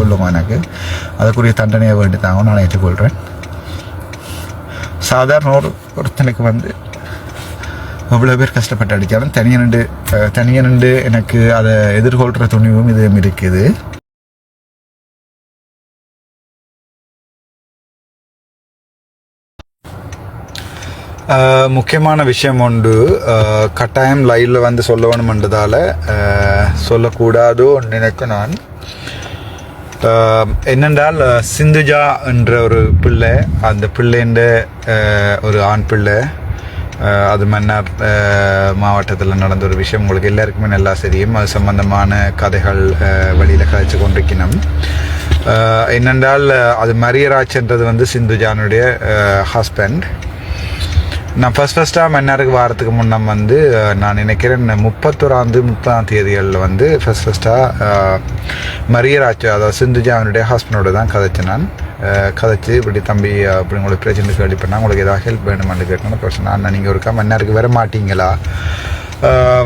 சொல்லுங்க எனக்கு. அதுக்குரிய தண்டனையை வேண்டி தாங்க நான் ஏற்றுக்கொள்கிறேன் சாதாரண ஒரு ஒருத்தனுக்கு வந்து அவ்வளோ பேர் கஷ்டப்பட்டு அடித்தாலும் தனியாக நின்று தனியாக நின்று எனக்கு அதை எதிர்கொள்கிற துணிவும் இதுவும் இருக்குது. முக்கியமான விஷயம் உண்டு. கட்டாயம் லைவில் வந்து சொல்ல வேணுமென்றதால் சொல்லக்கூடாதோ நினைக்க நான். என்னென்றால் சிந்துஜா என்ற ஒரு பிள்ளை அந்த பிள்ளைன்ற ஒரு ஆண் பிள்ளை. அது மன்னார் மாவட்டத்தில் நடந்த ஒரு விஷயம். உங்களுக்கு எல்லாருக்குமே நல்லா தெரியும். அது சம்பந்தமான கதைகள் வழியில் கழிச்சு கொண்டிருக்கணும் என்னென்றால் அது அது மரியராஜ்ன்றது வந்து சிந்துஜானுடைய ஹஸ்பண்ட் நான் ஃபஸ்ட் ஃபஸ்ட்டாக மன்னாருக்கு வாரத்துக்கு முன்னே வந்து நான் நினைக்கிறேன் முப்பத்தொராந்து முப்பதாம் தேதிகளில் வந்து ஃபஸ்ட் ஃபஸ்ட்டாக மரியராஜ் அதாவது சிந்துஜா அவனுடைய ஹஸ்பண்டோட தான் கதைச்சேன் நான். கதைச்சு இப்படி தம்பி அப்படி உங்களுக்கு பிரச்சனை கேள்வி பண்ணால் உங்களுக்கு ஏதாவது ஹெல்ப் வேணுமான்னு கேட்கணும்னு கொஸ்டின் நான் நீங்கள் ஒருக்கா மன்னாருக்கு வர மாட்டீங்களா?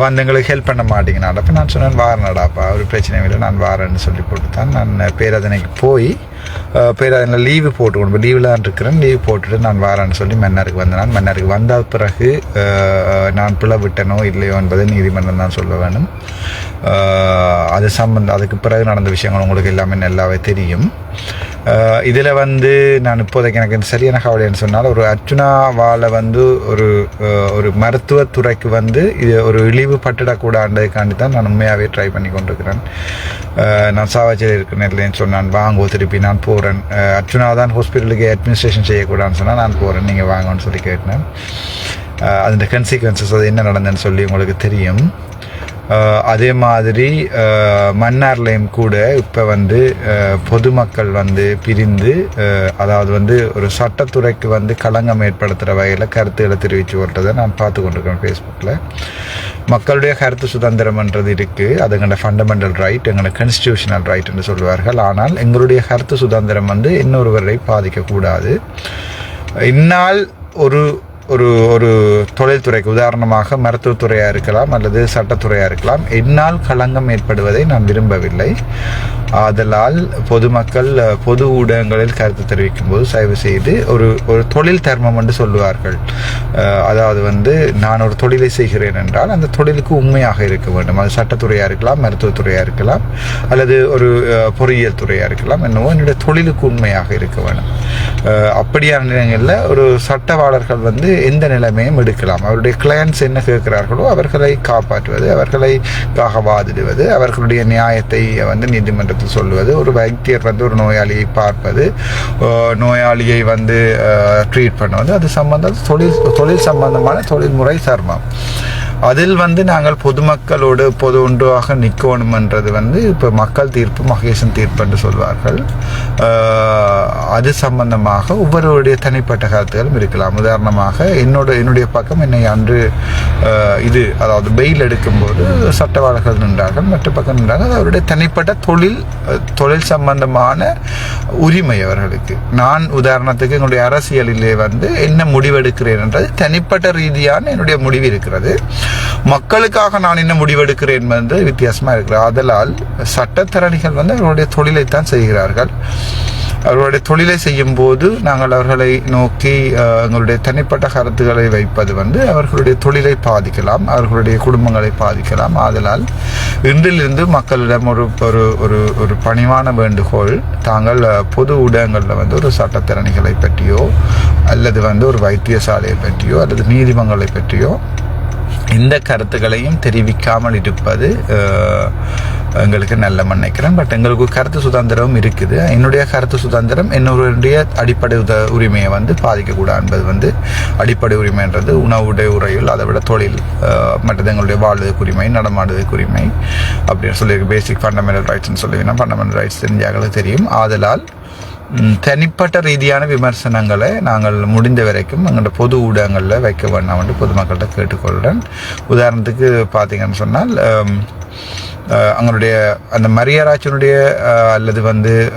வந்து எங்களுக்கு ஹெல்ப் பண்ண மாட்டீங்கண்ணா அப்போ நான் சொன்னேன் வாரனடாப்பா ஒரு பிரச்சனையும் இல்லை நான் வாரேன்னு சொல்லி போட்டு தான் நான் பேரதனைக்கு போய் பேரதனில் லீவு போட்டு கொடுப்போம் லீவில் தான் இருக்கிறேன் லீவ் போட்டுட்டு நான் வரேன்னு சொல்லி மன்னருக்கு வந்தேன் மன்னருக்கு வந்த பிறகு நான் பிள்ளை விட்டனோ இல்லையோ என்பதை நீதிமன்றம் தான் சொல்ல வேணும் அது சம்பந்தம் அதுக்கு பிறகு நடந்த விஷயங்கள் உங்களுக்கு எல்லாமே நல்லாவே தெரியும். இதில் வந்து நான் இப்போதைக்கு எனக்கு சரியான கவலைன்னு சொன்னால் ஒரு அர்ஜுனாவால் வந்து ஒரு ஒரு மருத்துவத்துறைக்கு வந்து இது ஒரு இழிவு பட்டுடக்கூடாண்டதுக்காண்டி தான் நான் உண்மையாகவே ட்ரை பண்ணி கொண்டிருக்கிறேன். நான் சாவாச்சியில் இருக்கிறேன் இல்லைன்னு சொன்னான் வாங்கோ திருப்பி நான் போகிறேன் அர்ஜுனா தான் ஹாஸ்பிட்டலுக்கு அட்மினிஸ்ட்ரேஷன் செய்யக்கூடாதுன்னு சொன்னால் நான் போகிறேன் நீங்கள் வாங்கன்னு சொல்லி கேட்டேன். அஹ், அதோட கன்சிக்வன்சஸ் அது என்ன நடந்ததுன்னு சொல்லி உங்களுக்கு தெரியும். அதே மாதிரி மன்னார்லேயும் கூட இப்போ வந்து பொதுமக்கள் வந்து பிரிந்து அதாவது வந்து ஒரு சட்டத்துறைக்கு வந்து களங்கம் ஏற்படுத்துகிற வகையில் கருத்துக்களை தெரிவித்து வருவதை நான் பார்த்து கொண்டிருக்கேன் ஃபேஸ்புக்கில் மக்களுடைய கருத்து சுதந்திரம்ன்றது இருக்குது அது எங்களோட ஃபண்டமெண்டல் ரைட் எங்களோட கான்ஸ்டியூஷனல் ரைட் என்று சொல்வார்கள். ஆனால் எங்களுடைய கருத்து சுதந்திரம் வந்து இன்னொருவரை பாதிக்கக்கூடாது. இந்நாள் ஒரு ஒரு ஒரு தொழில்துறைக்கு உதாரணமாக மருத்துவத்துறையாக இருக்கலாம் அல்லது சட்டத்துறையாக இருக்கலாம். என்னால் களங்கம் ஏற்படுவதை நான் விரும்பவில்லை. ஆதலால் பொதுமக்கள் பொது ஊடகங்களில் கருத்து தெரிவிக்கும் போது தயவு செய்து ஒரு ஒரு தொழில் தர்மம் என்று சொல்லுவார்கள். அதாவது வந்து நான் ஒரு தொழிலை செய்கிறேன் என்றால் அந்த தொழிலுக்கு உண்மையாக இருக்க வேண்டும். அது சட்டத்துறையாக இருக்கலாம் மருத்துவத்துறையாக இருக்கலாம் அல்லது ஒரு பொறியியல் துறையாக இருக்கலாம் என்னவோ என்னுடைய தொழிலுக்கு உண்மையாக இருக்க வேண்டும். அப்படியான நிலைகளில் ஒரு சட்டவாளர்கள் வந்து எந்த நிலைமையும் எடுக்கலாம். அவருடைய கிளையன்ஸ் என்ன கேட்கிறார்களோ அவர்களை காப்பாற்றுவது அவர்களை காக வாதிடுவது அவர்களுடைய நியாயத்தை வந்து நீதிமன்றத்தில் சொல்லுவது ஒரு வைத்தியர் வந்து ஒரு நோயாளியை பார்ப்பது நோயாளியை வந்து ட்ரீட் பண்ணுவது அது சம்பந்தம் தொழில் தொழில் சம்பந்தமான தொழில்முறை சர்மம். அதில் வந்து நாங்கள் பொதுமக்களோடு பொது ஒன்றாக நிற்கணுமன்றது வந்து இப்போ மக்கள் தீர்ப்பு மகேசன் தீர்ப்பு என்று சொல்வார்கள். அது சம்பந்தமாக ஒவ்வொருவருடைய தனிப்பட்ட கருத்துகளும் இருக்கலாம். உதாரணமாக என்னோட என்னுடைய பக்கம் என்னை அன்று இது அதாவது பெயில் எடுக்கும்போது சட்டவாளர்கள் நின்றார்கள். மற்ற பக்கம் நின்றார்கள். அது அவருடைய தனிப்பட்ட தொழில் தொழில் சம்பந்தமான உரிமை அவர்களுக்கு. நான் உதாரணத்துக்கு என்னுடைய அரசியலிலே வந்து என்ன முடிவெடுக்கிறேன் என்றது தனிப்பட்ட ரீதியான என்னுடைய முடிவு இருக்கிறது. மக்களுக்காக நான் என்ன முடிவெடுக்கிறேன் என்பது வித்தியாசமாக இருக்கிறது அதனால் சட்டத்தரணிகள் வந்து அவர்களுடைய தொழிலைத்தான் செய்கிறார்கள். அவர்களுடைய தொழிலை செய்யும் போது நாங்கள் அவர்களை நோக்கி எங்களுடைய தனிப்பட்ட கருத்துக்களை வைப்பது வந்து அவர்களுடைய தொழிலை பாதிக்கலாம் அவர்களுடைய குடும்பங்களை பாதிக்கலாம். ஆதலால் இன்றிலிருந்து மக்களிடம் ஒரு ஒரு ஒரு ஒரு பணிவான வேண்டுகோள் தாங்கள் பொது ஊடகங்களில் வந்து ஒரு சட்டத்திறனிகளை பற்றியோ அல்லது வந்து ஒரு வைத்தியசாலையை பற்றியோ அல்லது நீதிமன்றங்களை பற்றியோ இந்த கருத்துக்களையும் தெரிவிக்காமல் இருப்பது எங்களுக்கு நல்ல நினைக்கிறேன் பட் எங்களுக்கு கருத்து சுதந்திரம் இருக்குது. என்னுடைய கருத்து சுதந்திரம் என்னுடைய அடிப்படை உத உரிமையை வந்து பாதிக்கக்கூடாது என்பது வந்து அடிப்படை உரிமைன்றது. உணவுடைய உரையில் அதை விட தொழில் மற்றது எங்களுடைய வாழ்வதற்கு உரிமை நடமாடுவதற்கு உரிமை. அப்படின்னு சொல்லி பேசிக் ஃபண்டமெண்டல் ரைட்ஸ்னு சொல்லுவீங்கன்னா ஃபண்டமெண்டல் ரைட்ஸ் தெரிஞ்சாங்களுக்கு தெரியும். ஆதலால் தனிப்பட்ட ரீதியான விமர்சனங்களை நாங்கள் முடிந்த வரைக்கும் எங்களோட பொது ஊடகங்களில் வைக்க வேண்டாம் என்று பொதுமக்கள்கிட்ட கேட்டுக்கொள்கிறேன். உதாரணத்துக்கு பார்த்தீங்கன்னு சொன்னால் அவங்களுடைய அந்த மரியராஜனுடைய அல்லது வந்து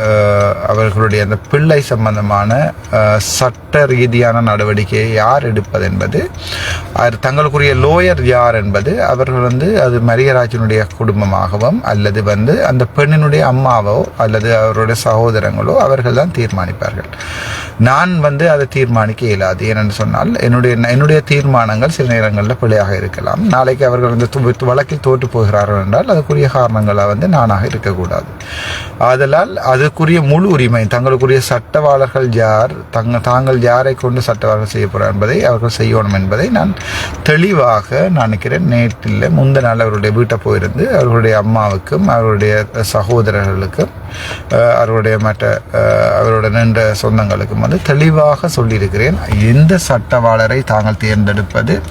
அவர்களுடைய அந்த பிள்ளை சம்பந்தமான சட்ட ரீதியான நடவடிக்கையை யார் எடுப்பது என்பது தங்களுக்குரிய லோயர் யார் என்பது அவர்கள் வந்து அது மரியராஜனுடைய குடும்பமாகவும் அல்லது வந்து அந்த பெண்ணினுடைய அம்மாவோ அல்லது அவருடைய சகோதரங்களோ அவர்கள் தான் தீர்மானிப்பார்கள். நான் வந்து அதை தீர்மானிக்க இயலாது. ஏனென்று சொன்னால் என்னுடைய என்னுடைய தீர்மானங்கள் சில நேரங்களில் பிழையாக இருக்கலாம். நாளைக்கு அவர்கள் வந்து து- வழக்கில் தோற்று போகிறார்கள் என்றால் அதுக்குரிய காரணங்களாக வந்து நானாக இருக்கக்கூடாது. ஆதலால் அதுக்குரிய முழு உரிமை தங்களுக்குரிய சட்டவாளர்கள் யார் தங்க தாங்கள் யாரை கொண்டு சட்டவாளர்கள் செய்ய போகிறார் என்பதை அவர்கள் செய்யணும் என்பதை நான் தெளிவாக நான் நினைக்கிறேன் நேற்றில் முந்த நாள் அவருடைய வீட்டை போயிருந்து அவர்களுடைய அம்மாவுக்கும் அவருடைய சகோதரர்களுக்கும் அவருடைய மற்ற அவருடைய அவரோட நின்ற சொந்தங்களுக்கும் வந்து தெளிவாக சொல்லியிருக்கிறேன். எந்த சட்டவாளரை தாங்கள் தேர்ந்தெடுப்பது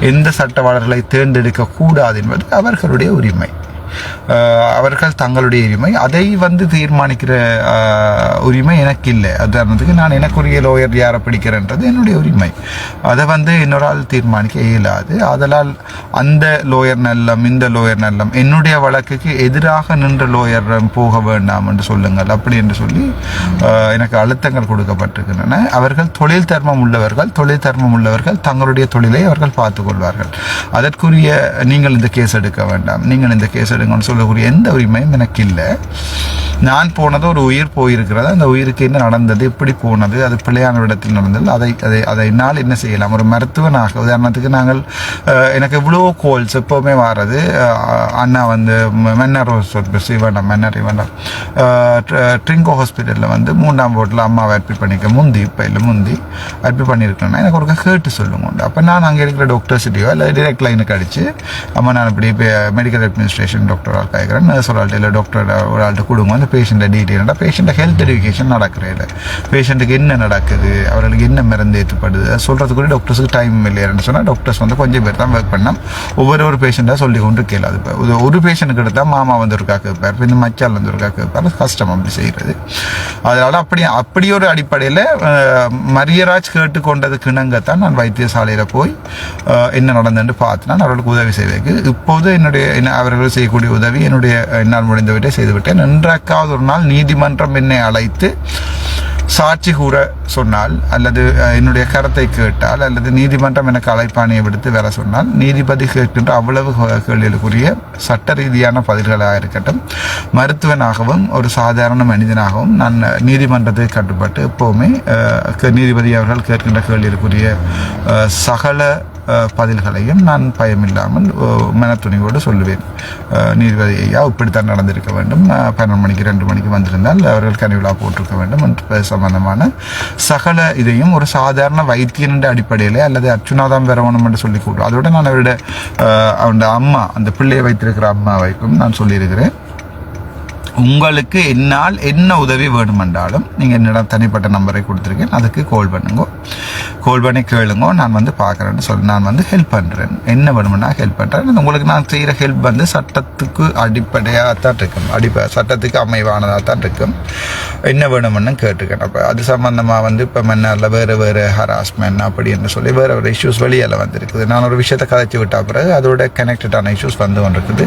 எந்த சட்டவாளர்களை தேர்ந்தெடுக்க கூடாது என்பது அவர்களுடைய உரிமை. அவர்கள் தங்களுடைய உரிமை. அதை வந்து தீர்மானிக்கிற உரிமை எனக்கு இல்லை. உதாரணத்துக்கு நான் எனக்குரிய லோயர் யாரை பிடிக்கிறேன்றது என்னுடைய உரிமை. அதை வந்து இன்னொரு ஆள் தீர்மானிக்க இயலாது. ஆதலால் அந்த லோயர் நல்லம் இந்த லோயர் நல்லம் என்னுடைய வழக்குக்கு எதிராக நின்ற லோயர் போக வேண்டாம் என்று சொல்லுங்கள். அப்படி என்று சொல்லி எனக்கு அழுத்தங்கள் கொடுக்கப்பட்டிருக்கின்றன. அவர்கள் தொழில் தர்மம் உள்ளவர்கள் தொழில் தர்மம் உள்ளவர்கள் தங்களுடைய தொழிலை அவர்கள் பார்த்துக் கொள்வார்கள். அதற்குரிய நீங்கள் இந்த கேஸ் எடுக்க வேண்டாம். நீங்கள் இந்த கேஸ் எடுங்கன்னு சொல்லக்கூடிய எந்த உரிமையும் எனக்கு இல்லை நான் போனது ஒரு உயிர் போயிருக்கிறது. அந்த உயிருக்கு என்ன நடந்தது? எப்படி போனது? அது பிள்ளையான இடத்தில் நடந்தது. அதை அதை அதை என்னால் என்ன செய்யலாம்? ஒரு மருத்துவனாக உதாரணத்துக்கு நாங்கள் எனக்கு இவ்வளோ கோல்ஸ் எப்போவுமே வாரது அண்ணா வந்து மென்னர் மன்னர் ஹாஸ்பிட்டல் வேண்டாம் மன்னர் வேண்டாம் ட்ரிங்கோ ஹாஸ்பிட்டலில் வந்து மூன்றாம் போட்டில் அம்மாவை அட்மிட் பண்ணிக்க முந்தி இப்போ இல்லை முந்தி அட்மிட் பண்ணியிருக்கேன்னா எனக்கு ஒரு கேட்டு சொல்லுங்க அப்போ நான் அங்கே இருக்கிற டாக்டர்ஸ்டையோ இல்லை டிரெக்ட் லைனுக்கு அடித்து அம்மா நான் இப்படி மெடிக்கல் அட்மினிஸ்ட்ரேஷன் டாக்டர் ஆள் கேட்குறேன் நர்ஸ் ஒரு ஆள்கிட்ட இல்லை டாக்டர் ஒரு ஆள்கிட்ட கொடுங்க அந்த பேஷண்ட்டை டீட்டெயிலாக பேஷண்ட்டை ஹெல்த் எஜுகேஷன் நடக்கிறதில்ல பேஷண்ட்டுக்கு என்ன நடக்குது அவர்களுக்கு என்ன மருந்து ஏற்றுப்படுது அதை கூட டாக்டர்ஸுக்கு டைம் இல்லையான்னு சொன்னால் டாக்டர்ஸ் வந்து கொஞ்சம் பேர் தான் ஒர்க் பண்ணால் ஒவ்வொரு ஒரு பேஷண்ட்டாக சொல்லி கொண்டு கேளாது இப்போ ஒரு- ஒரு பேஷண்ட்டுக்கு எடுத்தால் மாமா வந்து ஒருக்கா கேட்பார் இப்போ இந்த மச்சால் வந்து ஒருக்கா கேட்பார் கஷ்டம் அப்படி செய்கிறது அதனால் அப்படி அப்படி ஒரு அடிப்படையில் மரியராஜ் கேட்டுக்கொண்டதுக்கு கிணங்கத்தான் நான் வைத்தியசாலையில் போய் என்ன நடந்ததுன்னு பார்த்து நான் அவர்களுக்கு உதவி செய்வதற்கு இப்போது என்னுடைய என்ன அவர்கள் செய்யக்கூடிய உதவி. என்னுடைய என்னால் முடிந்தவற்றை செய்துவிட்டேன். என்றாக்காவது ஒரு நாள் நீதிமன்றம் என்னை அழைத்து சாட்சி கூற சொன்னால் அல்லது என்னுடைய கருத்தை கேட்டால் அல்லது நீதிமன்றம் எனக்கு அழைப்பாணியை விடுத்து வர சொன்னால் நீதிபதி கேட்கின்ற அவ்வளவு கேள்விகளுக்குரிய சட்ட ரீதியான பதில்களாக இருக்கட்டும் மருத்துவனாகவும் ஒரு சாதாரண மனிதனாகவும் நான் நீதிமன்றத்தை கட்டுப்பட்டு எப்போவுமே நீதிபதி அவர்கள் கேட்கின்ற கேள்விகளுக்குரிய சகல பதில்களையும் நான் பயமில்லாமல் மனத்துணிவோடு சொல்லுவேன். அஹ், ஐயா இப்படித்தான் நடந்திருக்க வேண்டும். பன்னெண்டு மணிக்கு ரெண்டு மணிக்கு வந்திருந்தால் அவர்கள் கனிவிழா போட்டிருக்க வேண்டும் என்று சம்பந்தமான சகல இதையும் ஒரு சாதாரண வைத்தியன் அடிப்படையிலே அடிப்படையில் அல்லது அர்ச்சுனாதான் வரவணும் என்று சொல்லி கூடும் அதோட நான் அவருடைய அஹ், அம்மா அந்த பிள்ளையை வைத்திருக்கிற அம்மாவைக்கும் நான் சொல்லியிருக்கிறேன். உங்களுக்கு என்னால் என்ன உதவி வேணுமென்றாலும் நீங்கள் என்னிடம் தனிப்பட்ட நம்பரை கொடுத்துருக்கேன். அதுக்கு கால் பண்ணுங்க. கால் பண்ணி கேளுங்க நான் வந்து பார்க்குறேன்னு சொல்லி நான் வந்து ஹெல்ப் பண்ணுறேன் என்ன வேணுமென்னா ஹெல்ப் பண்ணுறேன் உங்களுக்கு நான் செய்கிற ஹெல்ப் வந்து சட்டத்துக்கு அடிப்படையாக தான் இருக்கும். அடிப்படை சட்டத்துக்கு அமைவானதாக தான் இருக்கும். என்ன வேணுமென்னு கேட்டுருக்கேன் அப்போ அது சம்மந்தமாக வந்து இப்போ மன்னரில் வேறு வேறு ஹராஸ்மெண்ட் அப்படின்னு சொல்லி வேறு வேறு இஷ்யூஸ் வெளியில் வந்திருக்குது. நான் ஒரு விஷயத்தை கதைச்சி விட்டா பிறகு அதோட கனெக்டடான இஷ்யூஸ் வந்து கொண்டிருக்குது.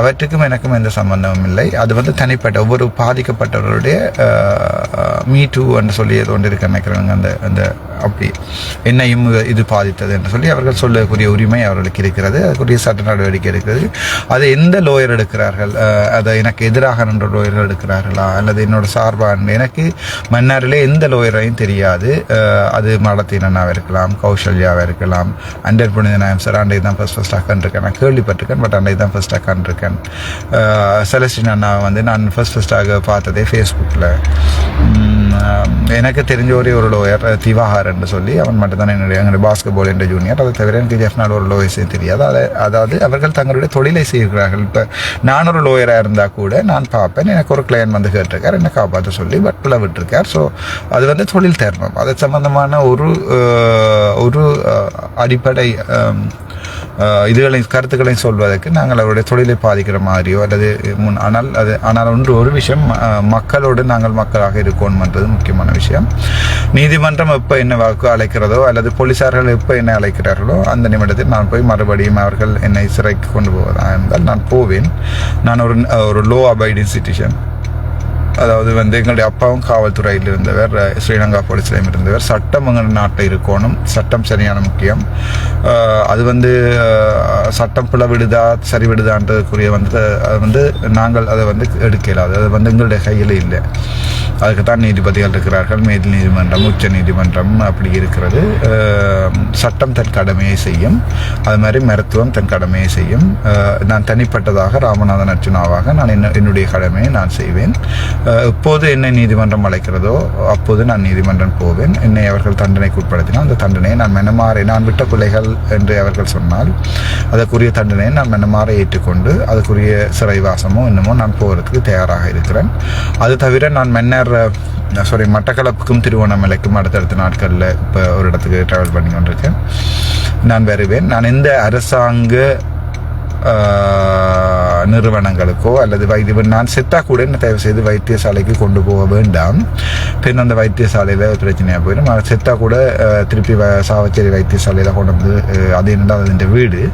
அவற்றுக்கும் எனக்கும் எந்த சம்மந்தமும் இல்லை. அது வந்து தனிப்பட்ட ஒவ்வொரு பாதிக்கப்பட்டவருடைய மீ டூ என்று சொல்லி ஏதோ ஒன்று இருக்கு நினைக்கிறாங்க அந்த அந்த அப்படி என்னையும் இது பாதித்தது என்று சொல்லி அவர்கள் சொல்லக்கூடிய உரிமை அவர்களுக்கு இருக்கிறது அதுக்குரிய சட்ட நடவடிக்கை இருக்கிறது அது எந்த லோயர் எடுக்கிறார்கள்? அதை எனக்கு எதிராக நின்ற லோயர் எடுக்கிறார்களா? அல்லது என்னோட சார்பாக எனக்கு மன்னாரிலே எந்த லோயரையும் தெரியாது. அது மடத்தின் அண்ணாவாக இருக்கலாம் கௌசல்யாவாக இருக்கலாம் அண்டர் புனித நாயம் சார் அன்றைக்கு தான் ஃபஸ்ட் ஃபஸ்ட்டாக கண்டிருக்கேன். நான் கேள்விப்பட்டிருக்கேன் பட் அன்றைக்கு தான் ஃபஸ்ட்டாக கண்டிருக்கேன். செலஸ்டின் அண்ணாவை வந்து நான் ஃபஸ்ட் ஃபஸ்ட்டாக பார்த்ததே ஃபேஸ்புக்கில் எனக்கு தெரிஞ்ச ஒரே ஒரு லோயர் திவாகர்ன்னு சொல்லி அவன் மட்டும்தான் என்னுடைய எங்களுடைய என்ற ஜூனியர் அதை தவிர எனக்கு ஜெஃப்னால் ஒரு லோயர்ஸே தெரியாது. அதை அதாவது அவர்கள் தங்களுடைய தொழிலை செய்கிறார்கள். இப்போ நான் ஒரு லோயராக இருந்தால் கூட நான் பார்ப்பேன். எனக்கு ஒரு கிளையன் வந்து கேட்டிருக்கார். என்னை காப்பாற்ற சொல்லி பட்டில் விட்டுருக்கார். ஸோ அது வந்து தொழில் தர்மம். அது சம்மந்தமான ஒரு ஒரு அடிப்படை இதுகளையும் கருத்துக்களையும் சொல்வதற்கு நாங்கள் அவருடைய தொழிலை பாதிக்கிற மாதிரியோ அல்லது முன் ஆனால் அது ஆனால் ஒன்று ஒரு விஷயம் மக்களோடு நாங்கள் மக்களாக இருக்கோம்ன்றது முக்கியமான விஷயம். நீதிமன்றம் எப்போ என்ன வாக்கு அழைக்கிறதோ அல்லது போலீசார்கள் எப்போ என்ன அழைக்கிறார்களோ அந்த நிமிடத்தில் நான் போய் மறுபடியும் அவர்கள் என்னை சிறைக்கு கொண்டு போவதாக இருந்தால் நான் போவேன். நான் ஒரு ஒரு லோ அபைடிங் சிட்டிசன் அதாவது வந்து எங்களுடைய அப்பாவும் காவல்துறையில் இருந்தவர் ஸ்ரீலங்கா போலீஸ்லையும் இருந்தவர். சட்டம் எங்கள் நாட்டில் இருக்கணும். சட்டம் சரியான முக்கியம். அது வந்து சட்டம் பிளவிடுதா சரி விடுதான்றதுக்குரிய வந்து அது வந்து நாங்கள் அதை வந்து எடுக்கலாது அது வந்து எங்களுடைய கையில் இல்லை. அதுக்கு தான் நீதிபதிகள் இருக்கிறார்கள். மேல் நீதிமன்றம் உச்ச நீதிமன்றம் அப்படி இருக்கிறது. சட்டம் தன் கடமையை செய்யும். அது மாதிரி மருத்துவம் தன் கடமையை செய்யும். நான் தனிப்பட்டதாக ராமநாதன் அர்ஜுனாவாக நான் என்ன என்னுடைய கடமையை நான் செய்வேன். எப்போது என்னை நீதிமன்றம் அழைக்கிறதோ அப்போது நான் நீதிமன்றம் போவேன். என்னை அவர்கள் தண்டனைக்கு உட்படுத்தினால் அந்த தண்டனையை நான் மெனமாறை நான் விட்ட கொலைகள் என்று அவர்கள் சொன்னால் அதற்குரிய தண்டனையை நான் மெனமாற ஏற்றுக்கொண்டு அதுக்குரிய சிறைவாசமோ இன்னமோ நான் போகிறதுக்கு தயாராக இருக்கிறேன். அது தவிர நான் மென்னர் சாரி மட்டக்களப்புக்கும் திருவண்ணாமலைக்கும் அடுத்தடுத்த நாட்களில் இப்போ ஒரு இடத்துக்கு ட்ராவல் பண்ணி கொண்டிருக்கேன். நான் வருவேன். நான் எந்த அரசாங்க நிறுவனங்களுக்கோ அல்லது வைத்திய நான் செத்தா கூட என்ன தயவு செய்து வைத்தியசாலைக்கு கொண்டு போக வேண்டாம். பின் அந்த வைத்தியசாலையில் பிரச்சனையாக போயிடும். நான் செத்தா கூட திருப்பி வ- சாவச்சேரி வைத்தியசாலையில் கொண்டு வந்து அது என்னடா அது வீடு.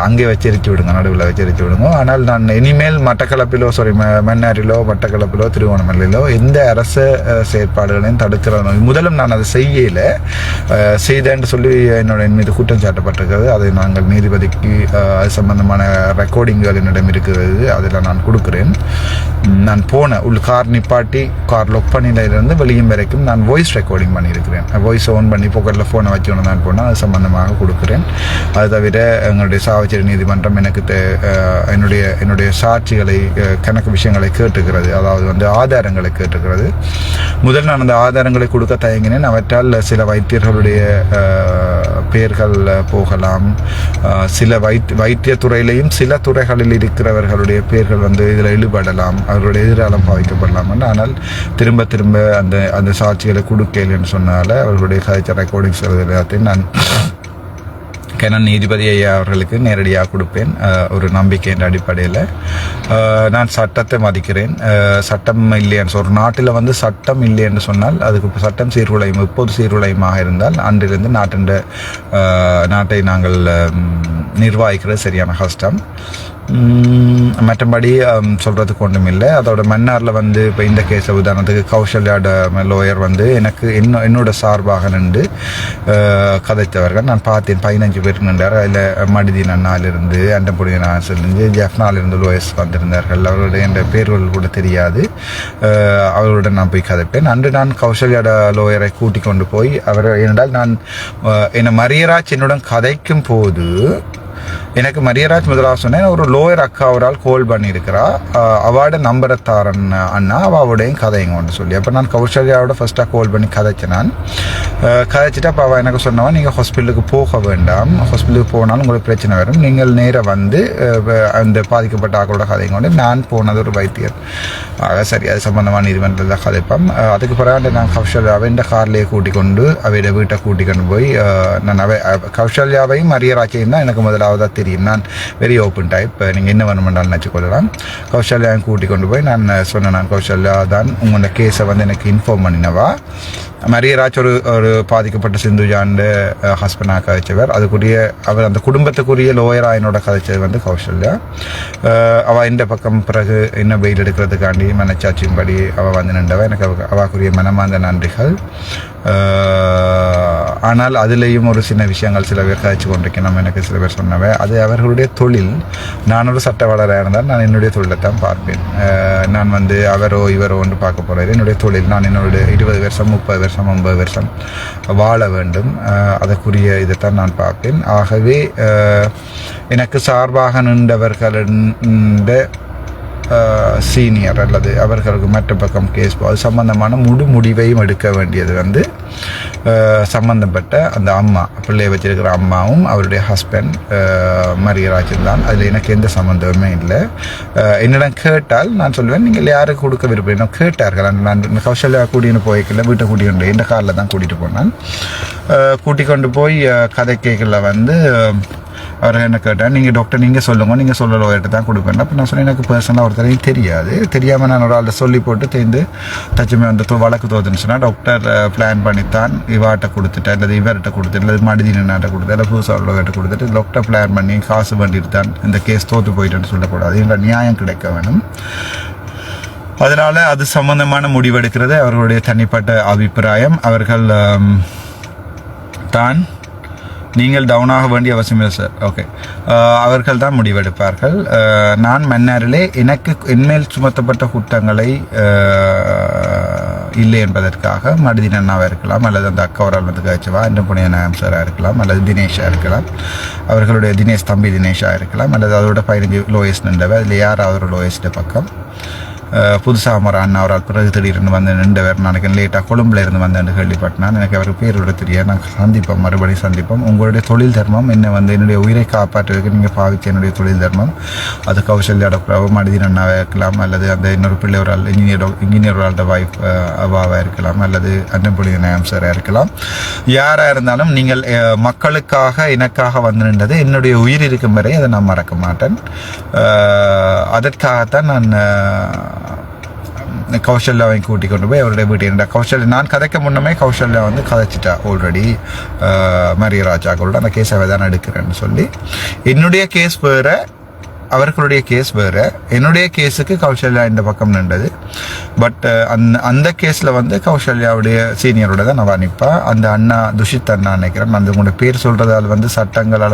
அங்கே வச்சு விடுங்க நடுவில் வச்சு விடுங்க. ஆனால் நான் இனிமேல் மட்டக்களப்பிலோ சாரி மன்னாரிலோ மட்டக்களப்பிலோ திருவோணமலையிலோ எந்த அரசு செயற்பாடுகளையும் தடுக்கிற முதலும் நான் அதை செய்யல. செய்தேன்னு சொல்லி என்னோட என் மீது குற்றம் சாட்டப்பட்டிருக்கிறது. அதை நாங்கள் நீதிபதிக்கு அது சம்பந்தமான ரெக்கார்டிங்கள் என்னிடம் இருக்கிறது அதில் நான் கொடுக்குறேன். நான் போன உள் கார் நிப்பாட்டி கார் லொக் பண்ணியிலிருந்து வெளியும் வரைக்கும் நான் வாய்ஸ் ரெக்கார்டிங் பண்ணியிருக்கிறேன். வாய்ஸ் ஆன் பண்ணி பாக்கெட்டில் ஃபோனை வச்சு ஒன்று தான் போனால் அது சம்மந்தமாக கொடுக்குறேன். அது தவிர எங்களுடைய சாவச்சேரி நீதிமன்றம் எனக்கு என்னுடைய என்னுடைய சாட்சிகளை கணக்கு விஷயங்களை கேட்டுக்கிறது அதாவது வந்து ஆதாரங்களை கேட்டுக்கிறது. முதல் நான் அந்த ஆதாரங்களை கொடுக்க தயங்கினேன். அவற்றால் சில வைத்தியர்களுடைய பேர்கள் போகலாம். சில வைத் வைத்தியத்துறையிலையும் சில துறைகளில் இருக்கிறவர்களுடைய பேர்கள் வந்து இதில் இழுபடலாம். அவர்களுடைய எதிராலம் பாதிக்கப்படலாம் ஆனால் திரும்ப திரும்ப அந்த அந்த சாட்சிகளை கொடுக்கலன்னு சொன்னால அவர்களுடைய கதைச்ச ரெக்கார்டிங்ஸ் எல்லாத்தையும் நான் கனன் நீதிபதி ஐயா அவர்களுக்கு நேரடியாக கொடுப்பேன். ஒரு நம்பிக்கையின் அடிப்படையில். நான் சட்டத்தை மதிக்கிறேன். சட்டம் இல்லைன்னு சொல் ஒரு நாட்டில் வந்து சட்டம் இல்லை என்று சொன்னால் அதுக்கு சட்டம் சீர்குலையும் இப்போது சீர்குலையுமாக இருந்தால் அன்றிலிருந்து நாட்டின் நாட்டை நாங்கள் நிர்வாகிக்கிறது சரியான கஷ்டம். மற்றபடி சொல்கிறதுக்கு ஒன்றும் இல்லை. அதோட மன்னாரில் வந்து இப்போ இந்த கேஸ் உதாரணத்துக்கு கௌசல்யாட லோயர் வந்து எனக்கு என்ன என்னோட சார்பாக நின்று கதைத்தவர்கள். நான் பார்த்தேன் பதினஞ்சு பேர் நின்றார். அதில் மடிதீன் அண்ணாலிருந்து அண்டம்புடி நாசிலிருந்து ஜெஃப்னாலிருந்து லோயர்ஸ் வந்திருந்தார்கள். அவர்களுடைய என்ற பேர்கள் கூட தெரியாது. அவர்களுடன் நான் போய் கதைப்பேன். அன்று நான் கௌசல்யாட லோயரை கூட்டிக் கொண்டு போய் அவர் ஏனென்றால் நான் என்னை மரியராஜ் என்னுடன் கதைக்கும் போது எனக்கு மரியராஜ் முதலாக சொன்னேன். ஒரு லோயர் அக்கா கோல் கால் பண்ணியிருக்கிறா. அவார்டு நம்பரை தாரன் அண்ணா அவளுடையும் கதைங்கன்னு சொல்லி. அப்போ நான் கௌசல்யாவோட ஃபர்ஸ்ட்டாக கால் பண்ணி கதைச்சினான் கதைச்சிட்டு அப்போ அவள் எனக்கு சொன்னவன் நீங்கள் ஹாஸ்பிட்டலுக்கு போக வேண்டாம். ஹாஸ்பிட்டலுக்கு போனாலும் உங்களுக்கு பிரச்சனை வரும். நீங்கள் நேராக வந்து அந்த பாதிக்கப்பட்ட ஆக்களோட கதைங்க கொண்டு நான் போனது ஒரு வைத்தியர். ஆக சரி அது சம்மந்தமான நீதிமன்றத்தில் தான் கதைப்பேன். அதுக்கு பிறகு நான் கௌசல்யாவை இந்த கார்லேயே கூட்டிக் கொண்டு அவையோட வீட்டை கூட்டிக் கொண்டு போய் நான் அவை கௌஷல்யாவையும் கௌசல்யாவையும் மரியராஜையும் தான் எனக்கு முதலாவதாக தெரியும். நான் வெரி ஓப்பன் டைப் நீங்கள் என்ன வேணுமென்றாலும் நினச்சிக்கொள்ளலாம் கௌஷல்யா கூட்டி கொண்டு போய் நான் சொன்னேன். நான் கௌஷல்யா தான் உங்களோட கேஸை வந்து எனக்கு இன்ஃபார்ம் பண்ணினவா? மரியராஜ் ஒரு ஒரு பாதிக்கப்பட்ட சிந்துஜாண்டு ஹஸ்பண்டாக கதைச்சவர் அதுக்குரிய அவர் அந்த குடும்பத்துக்குரிய லோயரா என்னோட கதைச்சது வந்து கௌசல்யா அவள் அவ இந்த பக்கம் பிறகு என்ன வெயில் எடுக்கிறதுக்காண்டி மனச்சாட்சியும்படி அவள் வந்து நின்றவ எனக்கு அவாக்குரிய மனமார்ந்த நன்றிகள் ஆனால் அதுலேயும் ஒரு சின்ன விஷயங்கள் சில பேர் கதைச்சு கொண்டிருக்கணும் எனக்கு சில பேர் சொன்னவை அது அவர்களுடைய தொழில் நான் ஒரு சட்டவாளராக இருந்தால் நான் என்னுடைய தொழிலை தான் பார்ப்பேன் நான் வந்து அவரோ இவரோ ஒன்று பார்க்க போகிறேன் என்னுடைய தொழில் நான் என்னுடைய இருபது வருஷம் முப்பது வருஷம் ஐம்பது வருஷம் வாழ வேண்டும். அதற்குரிய இதைத்தான் நான் பார்ப்பேன். ஆகவே எனக்கு சார்பாக நின்றவர்களின் சீனியர் அல்லது அவர்களுக்கு மற்ற பக்கம் கேஸ் அது சம்பந்தமான முழு முடிவையும் எடுக்க வேண்டியது வந்து சம்பந்தப்பட்ட அந்த அம்மா பிள்ளையை வச்சிருக்கிற அம்மாவும் அவருடைய ஹஸ்பண்ட் மரியராஜன் தான். அதில் எனக்கு எந்த சம்மந்தமுமே இல்லை. என்னிடம் கேட்டால் நான் சொல்லுவேன் நீங்கள் யாருக்கு கொடுக்க விரும்புகிறேன் கேட்டார்கள். அந்த நான் கௌசல்யா கூட்டின்னு போய்க்கல வீட்டை கூட்டிகிட்டு இந்த காரில் தான் கூட்டிகிட்டு போனேன். கூட்டிக் கொண்டு போய் கதை கேட்கல வந்து அவர் என்ன கேட்டார் நீங்கள் டாக்டர் நீங்கள் சொல்லுங்க நீங்கள் சொல்ல லோயர்கிட்ட தான் கொடுப்பேன் அப்போ நான் சொன்னேன் எனக்கு பர்சனலாக ஒருத்தரையும் தெரியாது. தெரியாமல் நான் ஒரு ஆள்கிட்ட சொல்லி போட்டு தேர்ந்து தச்சுமே வந்து வழக்கு தோதுன்னு சொன்னால் டாக்டர் பிளான் பண்ணித்தான் இவாட்ட கொடுத்துட்டேன் அல்லது இவர்கிட்ட கொடுத்துட்டு அல்லது மடிதீனாட்ட கொடுத்து இல்லை புதுசாக உள்ளவர்கிட்ட கொடுத்துட்டு டாக்டர் பிளான் பண்ணி காசு பண்ணிட்டு தான் இந்த கேஸ் தோற்று போயிட்டுன்னு சொல்லக்கூடாது. என்ற நியாயம் கிடைக்க வேணும். அதனால அது சம்பந்தமான முடிவெடுக்கிறது அவர்களுடைய தனிப்பட்ட அபிப்பிராயம். அவர்கள் தான் நீங்கள் டவுன் ஆக வேண்டிய அவசியம் இல்லை சார் ஓகே அவர்கள் தான் முடிவெடுப்பார்கள். நான் மன்னாரிலே எனக்கு என்மேல் சுமத்தப்பட்ட குற்றங்களை இல்லை என்பதற்காக மடுதின் அண்ணாவாக இருக்கலாம் அல்லது அந்த அக்கவரால் வந்து கழிச்சவா அன்னபுணிய நாயம் சாராக இருக்கலாம் அல்லது தினேஷாக இருக்கலாம். அவர்களுடைய தினேஷ் தம்பி தினேஷாக இருக்கலாம் அல்லது அதோட பதினஞ்சு லோயஸ்ட் நின்றவை அதில் யாராவது அவரோட லோயஸ்ட் பக்கம்? புதுசாக மர அண்ணா அவரால் பிறகு திடீர்னு வந்து நின்றவர் நாளைக்கு லேட்டாக கொழும்புல இருந்து வந்தேன்னு கேள்விப்பட்டினான் எனக்கு அவர் பேரோட தெரியாது. நாங்கள் சந்திப்போம் மறுபடியும் சந்திப்போம். உங்களுடைய தொழில் தர்மம் என்ன வந்து என்னுடைய உயிரை காப்பாற்றுவதற்கு நீங்கள் பாவித்த என்னுடைய தொழில் தர்மம்? அது கௌசல்யா டாக்டராகவோ மனிதன் அண்ணாவாக இருக்கலாம் அல்லது அந்த இன்னொரு பிள்ளை ஒரு ஆள் இன்ஜினியர் இன்ஜினியர் ஒரு ஆள்கிட்ட அவாவாக இருக்கலாம் அல்லது அன்னபொழி நாயம் சாராக இருக்கலாம். யாராக இருந்தாலும் நீங்கள் மக்களுக்காக எனக்காக வந்து நின்றது என்னுடைய உயிர் இருக்கும் வரை அதை நான் மறக்க மாட்டேன். அதற்காகத்தான் நான் அஹ், கூட்டி கொண்டு போய் அவருடைய வீட்டு இருந்தா கௌஷல்யா நான் கதைக்க முன்னமே கௌஷல்யா வந்து கதைச்சிட்டா ஆல்ரெடி மரிய ராஜாக்களோட அந்த கேஸை தான் எடுக்கிறேன்னு சொல்லி. என்னுடைய கேஸ் வேற அவர்களுடைய கேஸ் வேற. என்னுடைய கேஸுக்கு கௌசல்யா இந்த பக்கம் நின்றது. பட் அந்த அந்த கேஸில் வந்து கௌசல்யாவுடைய சீனியரோட தான் நான் நிற்பா அந்த அண்ணா துஷித் அண்ணா நினைக்கிறேன். அந்த உங்களோட பேர் சொல்றதால் வந்து சட்டங்களால்